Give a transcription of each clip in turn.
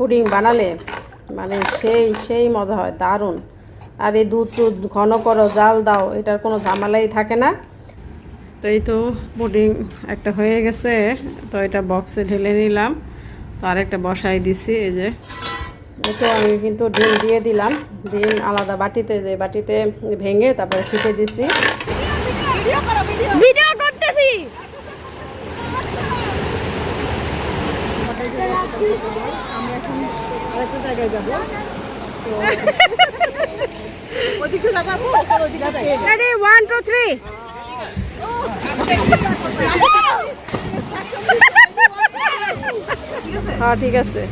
Pudding বানালে মানে সেই সেই মজা হয়, দারুণ। আর এই দুধ টুধ ঘন করো, জাল দাও, এটার কোনো ঝামেলাই থাকে না। তো এই তো পুডিং একটা হয়ে গেছে, তো এটা বক্সে ঢেলে নিলাম। তো আরেকটা বসাই দিছি, এই যে। তো আমি কিন্তু ডিম দিয়ে দিলাম। ডিম আলাদা বাটিতে, যে বাটিতে ভেঙে তারপরে ফিটে দিছি ভিডিও করতেছি রেডি ওয়ান টু থ্রি হ্যাঁ ঠিক আছে।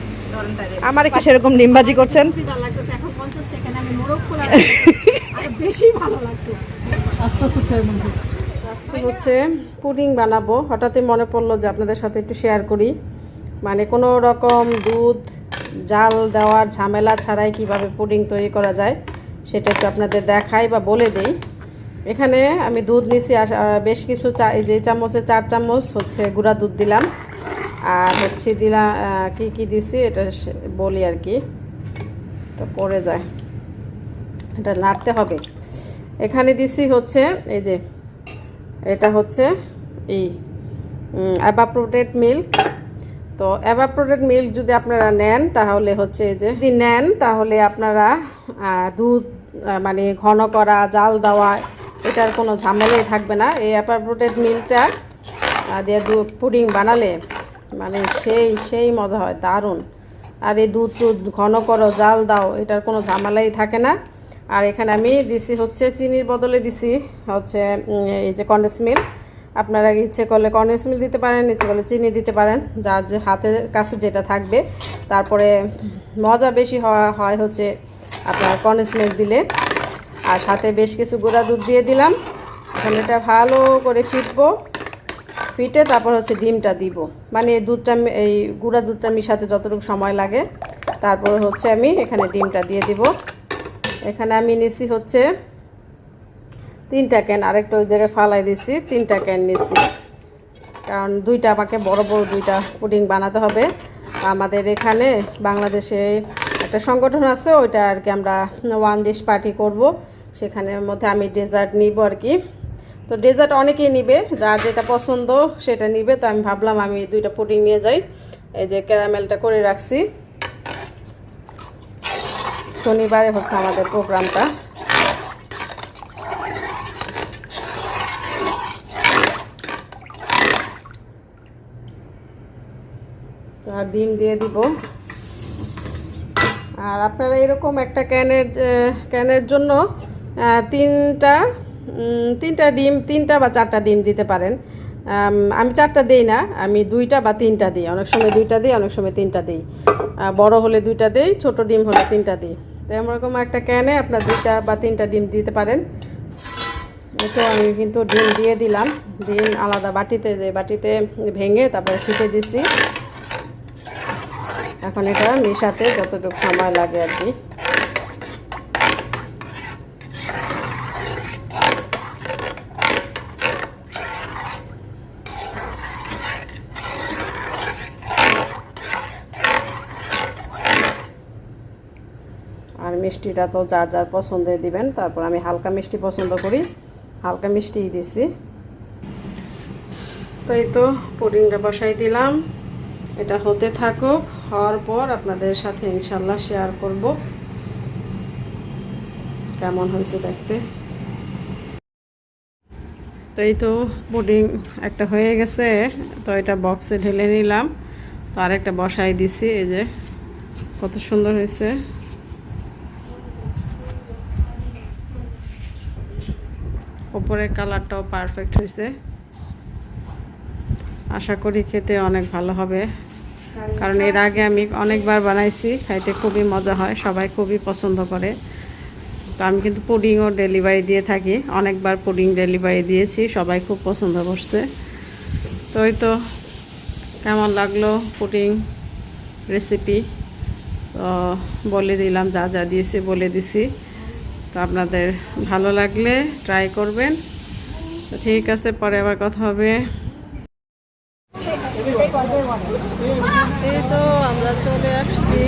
আমার কি সেরকম ডিমবাজি করছেন। আজকে হচ্ছে পুডিং বানাবো। হঠাৎই মনে পড়ল যে আপনাদের সাথে একটু শেয়ার করি। মানে কোনো রকম দুধ জাল দেওয়ার ঝামেলা ছাড়াই কীভাবে পুডিং তৈরি করা যায়, সেটা একটু আপনাদের দেখাই বা বলে দেই। এখানে আমি দুধ নিছি আর বেশ কিছু চা যে চামচে চার চামচ হচ্ছে গুঁড়া দুধ দিলাম। আর হচ্ছে দিলাম কি কি দিছি এটা বলি আর কি। এটা পড়ে যায়। এটা নাড়তে হবে। এখানে দিছি হচ্ছে, এই যে, এটা হচ্ছে এই অ্যাভাপ্রোটেড মিল্ক। তো অ্যাভাপ্রোটেড মিল্ক যদি আপনারা নেন, তাহলে হচ্ছে যে যদি নেন, তাহলে আপনারা দুধ মানে ঘন করা, জাল দেওয়া, এটার কোনো ঝামেলাই থাকবে না। এই অ্যাভাপ্রোটেড মিল্কটা দিয়ে দুধ পুডিং বানালে মানে সেই সেই মজা হয়, দারুণ। আর এই দুধ টুধ ঘন করো, জাল দাও, এটার কোনো ঝামেলাই থাকে না। আর এখানে আমি দিছি হচ্ছে, চিনির বদলে দিছি হচ্ছে এই যে কন্ডেন্স মিল্ক আপনারা ইচ্ছে করলে কন্ডেন্স মিল্ক দিতে পারেন, ইচ্ছে করলে চিনি দিতে পারেন, যার যে হাতের কাছে যেটা থাকবে। তারপরে মজা বেশি হওয়া হয় হচ্ছে আপনার কন্ডেন্স মিল্ক দিলে। আর সাথে বেশ কিছু গুঁড়া দুধ দিয়ে দিলাম। এখন এটা ভালো করে ফিটবো। ফিটে তারপর হচ্ছে ডিমটা দিব। মানে দুধটা এই গুঁড়া দুধটা মিশাতে যতটুকু সময় লাগে, তারপর হচ্ছে আমি এখানে ডিমটা দিয়ে দিব। এখানে আমি নিছি হচ্ছে তিনটা ক্যান, আরেকটা ওই জায়গায় ফালাই দিছি, তিনটা ক্যান নিছি। কারণ দুইটা আমাকে বড় বড় দুইটা পুডিং বানাতে হবে। আমাদের এখানে বাংলাদেশে একটা সংগঠন আছে, ওইটা আর কি আমরা ওয়ান ডিশ পার্টি করব। সেখানের মধ্যে আমি ডেজার্ট নিব আর কি। তো ডেজার্ট অনেকেই নিবে, যার যেটা পছন্দ সেটা নিবে। তো আমি ভাবলাম আমি দুইটা পুডিং নিয়ে যাই। এই যে ক্যারামেলটা করে রাখছি। শনিবারে হচ্ছে আমাদের প্রোগ্রামটা। আর ডিম দিয়ে দিব। আর আপনারা এরকম একটা ক্যানের ক্যানের জন্য তিনটা তিনটা ডিম, তিনটা বা চারটা ডিম দিতে পারেন। আমি চারটা দিই না, আমি দুইটা বা তিনটা দিই। অনেক সময় দুইটা দিই, অনেক সময় তিনটা দিই। বড় হলে দুইটা দিই, ছোট ডিম হলে তিনটা দিই। তো এরকম একটা ক্যানে আপনার দুইটা বা তিনটা ডিম দিতে পারেন। তো আমি কিন্তু ডিম দিয়ে দিলাম। ডিম আলাদা বাটিতে, যে বাটিতে ভেঙে তারপরে ফিটে দিছি। এখন এটা মিশাতে যতটুকু সময় লাগে আর কি। আর মিষ্টিটা তো যার যার পছন্দে দিবেন, তারপর আমি হালকা মিষ্টি পছন্দ করি। হালকা মিষ্টিই দিছি। তো এই তো পুডিংটা বসাই দিলাম। এটা হতে থাকুক। হওয়ার পর আপনাদের সাথে ইনশাল্লাহ শেয়ার করব। কেমন হয়েছে দেখতে? তো এই তো পুডিং একটা হয়ে গেছে, তো এটা বক্সে ঢেলে নিলাম। তো আরেকটা বসাই দিছি, এই যে কত সুন্দর হয়েছে। ওপরের কালারটাও পারফেক্ট হয়েছে। আশা করি খেতে অনেক ভালো হবে। কারণ এর আগে আমি অনেকবার বানাইছি, খাইতে খুবই মজা হয়, সবাই খুবই পছন্দ করে। তো আমি কিন্তু পুডিংও ডেলিভারি দিয়ে থাকি, অনেকবার পুডিং ডেলিভারি দিয়েছি, সবাই খুব পছন্দ করছে। তো ওই তো কেমন লাগল পুডিং রেসিপি তো বলে দিলাম, যা যা দিয়েছি বলে দিছি। তো আপনাদের ভালো লাগলে ট্রাই করবেন। তো ঠিক আছে, পরে আবার কথা হবে। এই তো আমরা চলে আসছি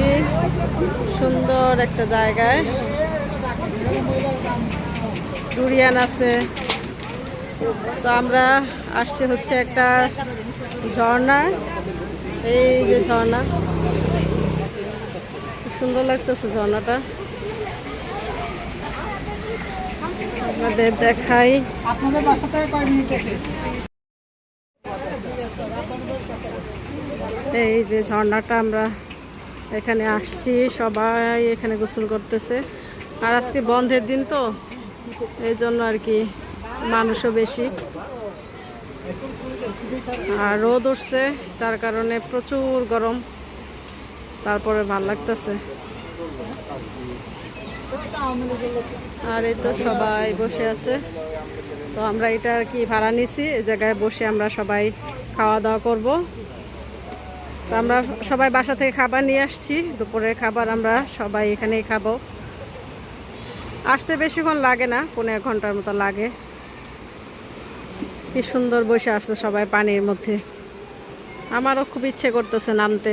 সুন্দর একটা জায়গায়। ডুরিয়ান আছে। তো আমরা আসছি হচ্ছে একটা ঝর্ণা। এই যে ঝর্ণা। সুন্দর লাগতেছে ঝর্ণাটা। আপনাদের দেখাই। আপনাদের বাসা এই যে ঝর্ণাটা আমরা এখানে আসছি, সবাই এখানে গোসল করতেছে। আর আজকে বন্ধের দিন তো, এই জন্য আর কি মানুষও বেশি। আর রোদ উঠছে, তার কারণে প্রচুর গরম। তারপরে ভালো লাগতেছে। আর এই তো সবাই বসে আছে। তো আমরা এটা আর কি ভাড়া নিছি, এই জায়গায় বসে আমরা সবাই খাওয়া দাওয়া করব। তো আমরা সবাই বাসা থেকে খাবার নিয়ে আসছি। দুপুরের খাবার আমরা সবাই এখানেই খাব। আসতে বেশিক্ষণ লাগে না পনেরো এক ঘণ্টার মতো লাগে। কি সুন্দর বসে আসছে সবাই পানির মধ্যে। আমারও খুব ইচ্ছে করতেছে নামতে।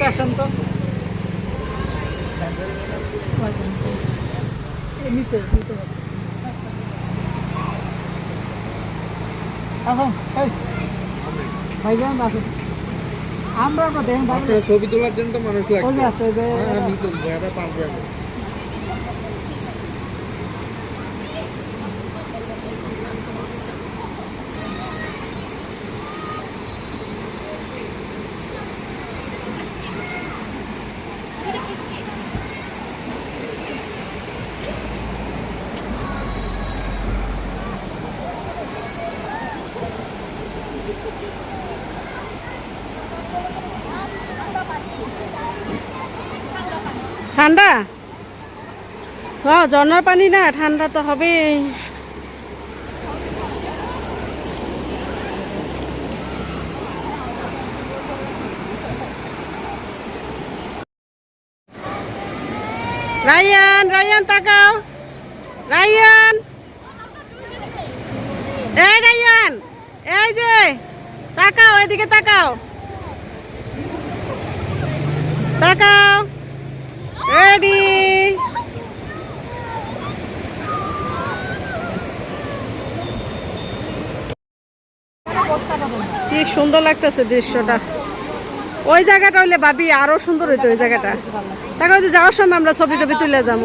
আসতে আসেন তো। নিচে নিচে এখন ভাইজান আসুন। আমরা দেখেন ছবি তোলার জন্য তো মানুষ আছে যে হ্যাঁ, আমি এটা পারব ঠান্ডা? ও, ঝর্ণার পানি না, ঠান্ডা তো হবেই। রায়ান রায়ান, তাকাও। রায়ান। এই রায়ান, এই যে, তাকাও, এদিকে তাকাও। তাকাও। রেডি কি সুন্দর লাগতেছে দৃশ্যটা। ওই জায়গাটা হইলে ভাবি আরও সুন্দর হইতো ওই জায়গাটা। তাকে হয়তো যাওয়ার সময় আমরা ছবি টবি তুলে যাব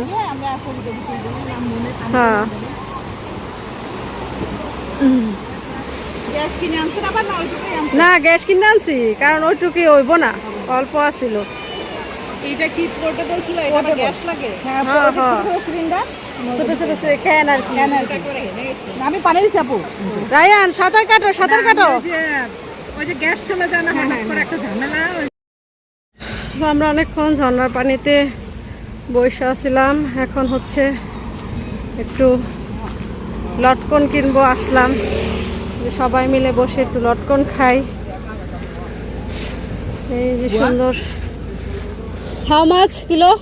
হ্যাঁ। না গ্যাস কিনে আনছি কারণ ওইটুকুই হইব না। অল্প আছিল। এইটা কি পোর্টেবল ছিল? এটা গ্যাস লাগে? হ্যাঁ হ্যাঁ, হ্যাঁ। সিলিন্ডার ছোট ছোট ক্যান আর কি। আমি পানি দিছি আপু। রায়ান সাঁতার কাটো সাঁতার কাটো। ওই যে গ্যাস চলে যায় না হঠাৎ করে একটা ঝামেলা আমরা অনেকক্ষণ ঝর্ণার পানিতে বসে আছিলাম। এখন হচ্ছে একটু লটকন কিনবো আসলাম। সবাই মিলে বসে একটু লটকন খাই। এই যে সুন্দর How much kilo?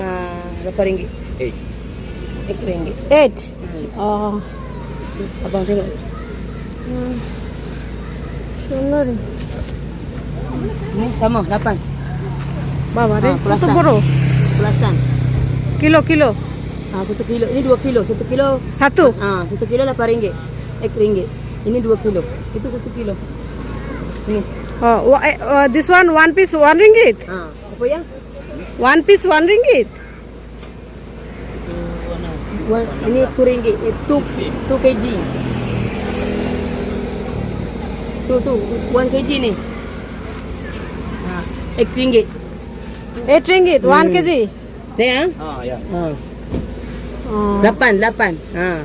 Uh, berapa ringgit? Eight. Eight ringgit. Eight? Hmm. Oh. Abang tengok. Hmm. Ini sama, lapan. Bawa deh. Ah, ha, pelasan. Pelasan. Kilo, kilo. Ah, ha, satu kilo. Ini dua kilo. Satu kilo. Satu? Ah, ha, satu kilo lapan ringgit. Eight ringgit. Ini dua kilo. Itu satu kilo. Ini. Oh, uh, uh, this one one piece one ringgit. Ah, ha, apa yang? One piece one ringgit? One, ini two ringgit, eh, two, two kg. Tuh tuh, one kg nih. Ah, eight ringgit. Eight ringgit, one hmm. kg. Nih ah? ya? Ah ya. Ah. Oh. Delapan, delapan. Ah.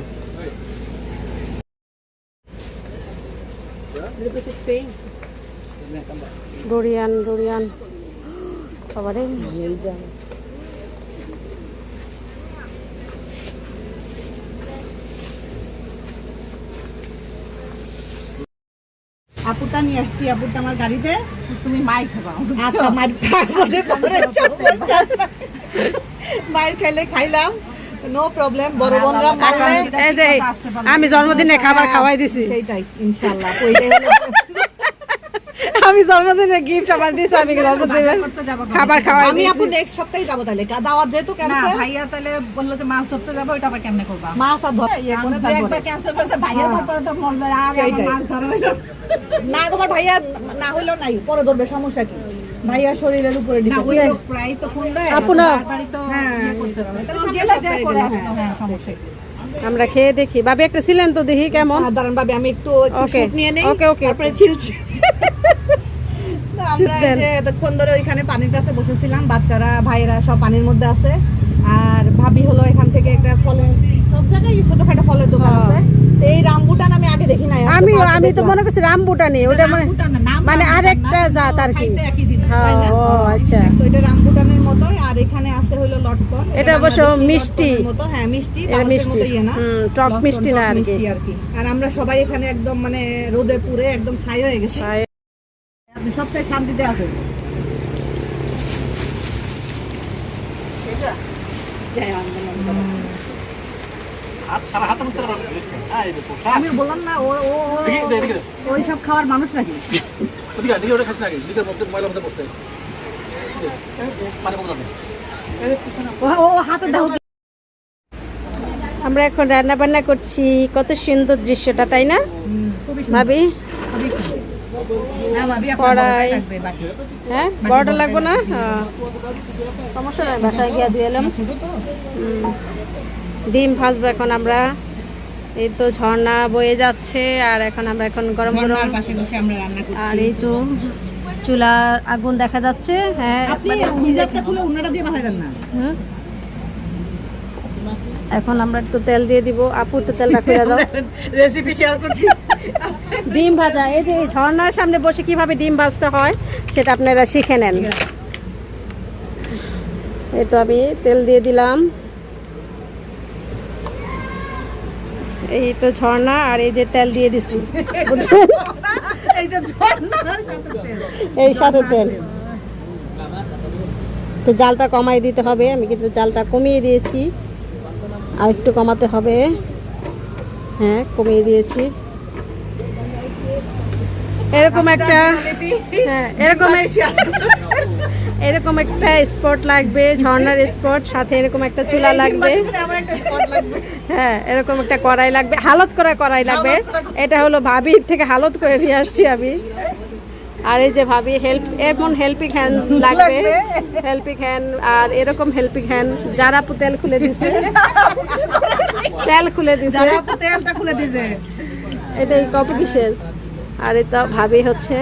Durian, durian. Dyan. আপুটা নিয়ে আসছি আপুটা আমার গাড়িতে তুমি মাইর খাবা আচ্ছা খাইলে খাইলাম নো প্রবলেম বড় বোনরা মারলে আমি জন্মদিনে খাবার খাওয়াই দিছি। সেইটাই ইনশাআল্লাহ ওইটাই হলো। আমি জন্মদিনে গিফট আমার দিছি আমি জন্মদিনে খাবার খাওয়াই আমি আপু নেক্সট সপ্তাহে যাব তাহলে। দাওয়াত যেহেতু ক্যান্সেল ভাইয়া তাহলে বলল যে মাছ ধরতে যাব আবার কেমনে করবা? মাছ আর ধর ইয়ে। একবার ক্যান্সেল করছে ভাইয়া তারপরে তো মরবে আর মাছ ধরা হইল না। তোমার ভাইয়া না হইলেও নাই পরে ধরবে সমস্যা কি? ভাইয়া শরীরের উপরে না ওই প্রায় তো ফোন দেয় আপু বাড়ি তো হ্যাঁ, ইয়ে গেলে করে আসলো হ্যাঁ। হ্যাঁ। সমস্যা আমরা খেয়ে দেখি। ভাবি একটা ছিলেন তো দেখি কেমন? দাঁড়ান ভাবি আমি একটু শুট নিয়ে নেই okay, okay. তারপরে ছিলছি আমরা এই দেন। যে এতক্ষণ ধরে ওইখানে পানির কাছে বসেছিলাম বাচ্চারা ভাইয়েরা সব পানির মধ্যে আছে। আর ভাবি হলো এখান থেকে একটা ফলের সব জায়গায় ছোটখাটো ফলের দোকান আছে। এই রামবুটান আমি আগে দেখি নাই আমি আমি তো মনে করছি রামবুটানি ওটা মানে মানে আরেকটা জাত আর কি। হ্যাঁ ও আচ্ছা। এটা রামবুটানের মতোই আর এখানে আছে হলো লটকন। এটা অবশ্য মিষ্টি। মতো হ্যাঁ মিষ্টি মিষ্টি। ইয়ে না। টক মিষ্টি না আর কি। মিষ্টি আর আমরা সবাই এখানে একদম মানে রোদে পুরে একদম ছাই হয়ে গেছে। আপনি সবচেয়ে শান্তিতে আছেন। আমি বললাম না। ও ও ও- ওই সব খাওয়ার মানুষ নাকি? ও- ও হাতে দাও। আমরা এখন রান্না বান্না করছি। কত সুন্দর দৃশ্যটা তাই না? ভাবি? কড়াই। হ্যাঁ বড়টা লাগবে না? হ্যাঁ। সমস্যা নাই বাসায় গিয়ে দিয়ে এলাম। ডিম ভাজবো এখন আমরা। এই তো ঝর্ণা বয়ে যাচ্ছে আর এখন আমরা এখন গরম গরম আর এই তো চুলার আগুন দেখা যাচ্ছে হ্যাঁ আপনি মানে হুম। এখন আমরা একটু তেল দিয়ে দিব। আপু তো তেলটা খুলে দাও। রেসিপি শেয়ার করছি। ডিম ভাজা এই যে এই ঝর্ণার সামনে বসে কীভাবে ডিম ভাজতে হয় সেটা আপনারা শিখে নেন। এই তো আমি তেল দিয়ে দিলাম। এই তো ঝর্ণা আর এই যে তেল দিয়ে দিছি। যে এই সাথে তেল। তো জালটা কমাই দিতে হবে আমি কিন্তু জালটা কমিয়ে দিয়েছি। আর একটু কমাতে হবে। হ্যাঁ কমিয়ে দিয়েছি। এরকম একটা হ্যাঁ এরকম এরকম একটা স্পট লাগবে ঝর্ণার স্পট সাথে এরকম একটা চুলা লাগবে। হ্যাঁ এরকম একটা কড়াই লাগবে। হালত করা কড়াই লাগবে। এটা হলো ভাবির থেকে হালত করে নিয়ে আসছি আমি। আর এই যে ভাবি হেল্প এমন হেল্পিং হ্যান্ড লাগবে। হেল্পিং হ্যান্ড আর এরকম হেল্পিং হ্যান্ড যারা তেল খুলে দিছে। তেল খুলে দিছে। তেলটা খুলে দিয়েছে এটাই কম্পিটিশন আর এটা ভাবি হচ্ছে।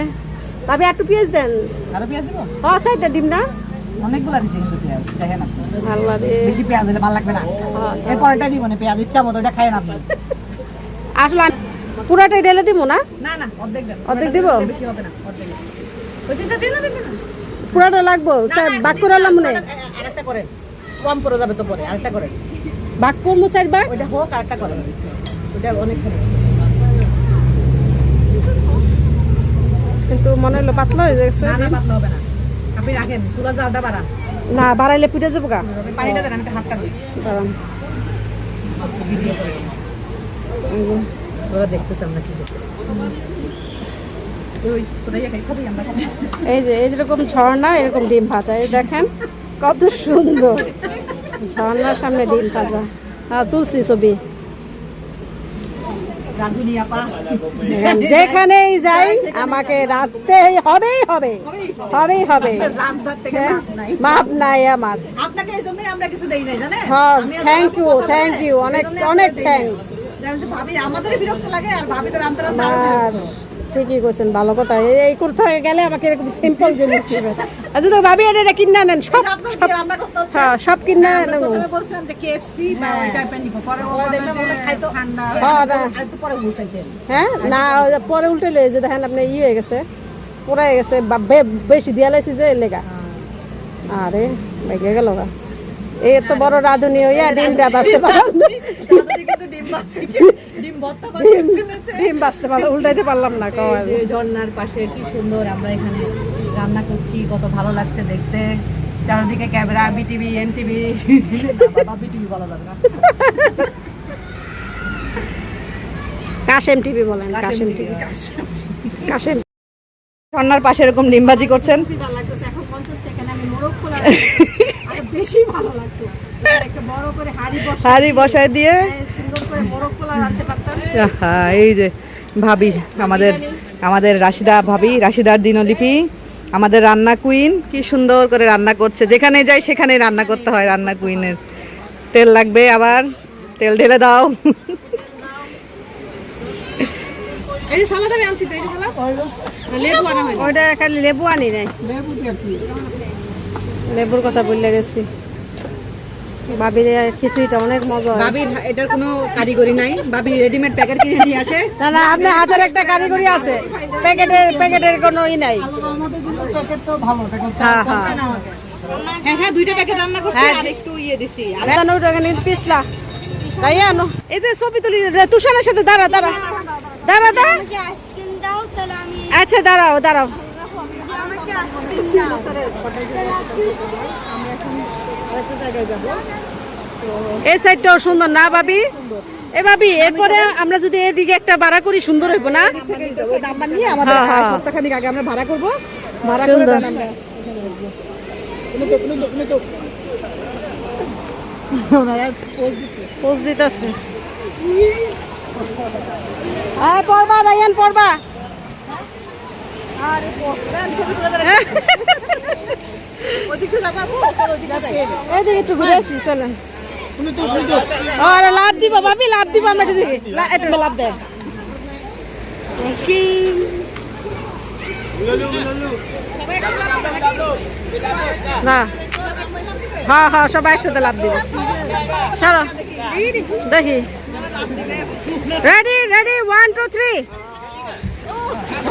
ভাবি একটু পেঁয়াজ দেন। আরও পেঁয়াজ দিব? ও চারটা ডিম না? অনেকগুলো দিছে কিন্তু পেঁয়াজ দেখেন আপনি। ভালো লাগে বেশি পেঁয়াজ দিলে ভালো লাগবে না। হ্যাঁ, এরপর এটা দিব না পেঁয়াজ ইচ্ছা মতো এটা খাই না আপনি। আসলে আমি পুরাটাই ঢেলে দিব না? না না অর্ধেক দেন। অর্ধেক দিব? বেশি হবে না অর্ধেক দিন। না না। পুরাটা লাগবো? বাক করালাম মনে? আরেকটা করেন কম পড়ে যাবে তো পরে আরেকটা করেন বাক করব চার বাক ওইটা হোক আরেকটা করেন ওইটা অনেক কিন্তু মনে হলো পাতলা হয়ে যাচ্ছে না না পাতলা আপনি রাখেন চুলার জালটা বাড়ান না। বাড়াইলে পিঠে যাব গা। পানিটা দেন আমি হাতটা দিই। ওরা দেখতেছে আমরা কি এই যে এই যেরকম ঝর্ণা এরকম ডিম ভাজা এই দেখেন কত সুন্দর। ঝর্ণার সামনে ডিম ভাজা। হ্যাঁ তুলসি ছবি। যেখানেই যাই আমাকে রাখতে হবেই হবে হবেই হবে। হ্যাঁ, মাপ নাই আমার। আপনাকে এই জন্যই আমরা কিছু দেই নাই জানেন হ্যাঁ থ্যাংক ইউ থ্যাংক ইউ অনেক অনেক থ্যাংক আমাদেরই বিরক্ত লাগে আর ভাবি তো রান্তে ঠিকই কইছেন ভালো কথা। এই এই করতে গেলে আমাকে এরকম সিম্পল জিনিস দিবে। আচ্ছা তো ভাবি এটা এটা কিনে নেন সব আপনার সব রান্না করতে হচ্ছে। হ্যাঁ সব কিনে নেন বলছিলাম যে কেএফসি বা ওই টাইপের নিবো পরে খাইতো ঠান্ডা। হ্যাঁ পরে উল্টাইতেন হ্যাঁ না পরে উল্টে লয়ে যে দেখেন আপনি ইয়ে হয়ে গেছে পুরাই গেছে বেশি দিয়া লাইছি যে লেগা। আরে বেগে গেল গা। এই এত বড় রাঁধুনি হইয়া ডিমটা বাঁচতে পারলাম না। রাঁধুনি কিন্তু ডিম বাচ্চা ডিম ভর্তা ডিম বাঁচতে পারলাম উল্টাইতে পারলাম না ঝর্ণার পাশে কি সুন্দর আমরা এখানে রান্না করছি কত ভালো লাগছে দেখতে। চারিদিকে ক্যামেরা বিটিভি এনটিভি বাবা বিটিভি বলা যাবে না। কাশেম টিভি বলেন কাশেম টিভি কাশেম ঝর্ণার পাশে এরকম ডিমবাজি করছেন। বেশি ভালো লাগতো। হাড়ি বসায় দিয়ে আহা, এই যে ভাবি আমাদের আমাদের রাশিদা ভাবি রাশিদার দিনলিপি আমাদের রান্না কুইন কি সুন্দর করে রান্না করছে। যেখানে যাই সেখানে রান্না করতে হয় রান্না কুইনের। তেল লাগবে আবার তেল ঢেলে দাও। এই যে সালাদ আমি আনছি তো এই যে সালাদ। লেবু আনা ওইটা খালি লেবু আনি নাই। লেবুর কথা বললে গেছি। এই খিচুড়িটা অনেক মজা হয়। বাবির এটার কোনো কারিগরি নাই। বাবি রেডিমেড প্যাকেট কিনে নিয়ে আসে। না না আপনার হাতের একটা কারিগরি আছে। প্যাকেটের প্যাকেটের কোনো ই নাই। হ্যাঁ হ্যাঁ। হ্যাঁ হ্যাঁ দুইটা প্যাকেট রান্না করছি আর একটু ইয়ে দিছি। জানো ওটা পিছলা তাই আনো। এই যে ছবি তুলি রে, তুষারের সাথে দাঁড়া দাঁড়া। দাঁড়া দাঁড়া। আচ্ছা দাঁড়াও দাঁড়াও। এই সাইডটাও সুন্দর। না ভাবি? এ ভাবি এরপরে আমরা যদি এদিকে একটা ভাড়া করি সুন্দর হইব না? নাম্বার নিয়ে আমাদের। সপ্তাহখানিক আগে আমরা ভাড়া করব ভাড়া করে দেন আমরা পোজ দিতেছে হ্যাঁ পড়বা রায়ান পড়বা। একটু ঘুরে আসি চলেন। আরে লাভ দিবা ভাবি লাভ দিবা আমরা দিকে একটু লাভ দেয় আইসক্রিম না। হ্যাঁ হ্যাঁ সবাই একসাথে লাভ দিবে। চলো দেখি। Ready ready one two three Oh!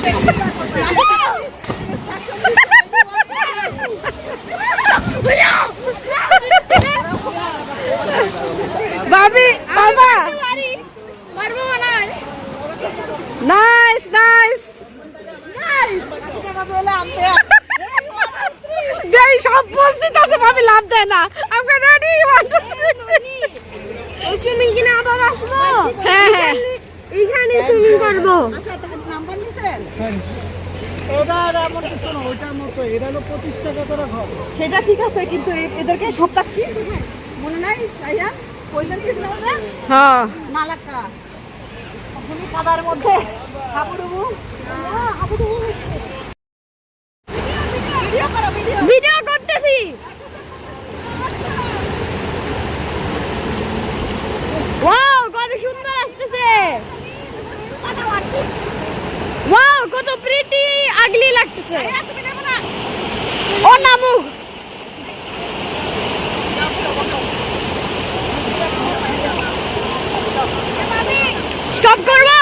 সেটা ঠিক আছে কিন্তু এদেরকে সপ্তাহ কি? মনে নাই তাইয়া কই জানি হ্যাঁ। মালাক্কা। ওখানে কাদার মধ্যে হাবুডুবু। হাবুডুবু। ভিডিও করো ভিডিও। ভিডিও করতেছি ওয়াও কত সুন্দর আসতেছে ওয়াও কত প্রিটি লাগতেছে। ও নামুক স্টপ করো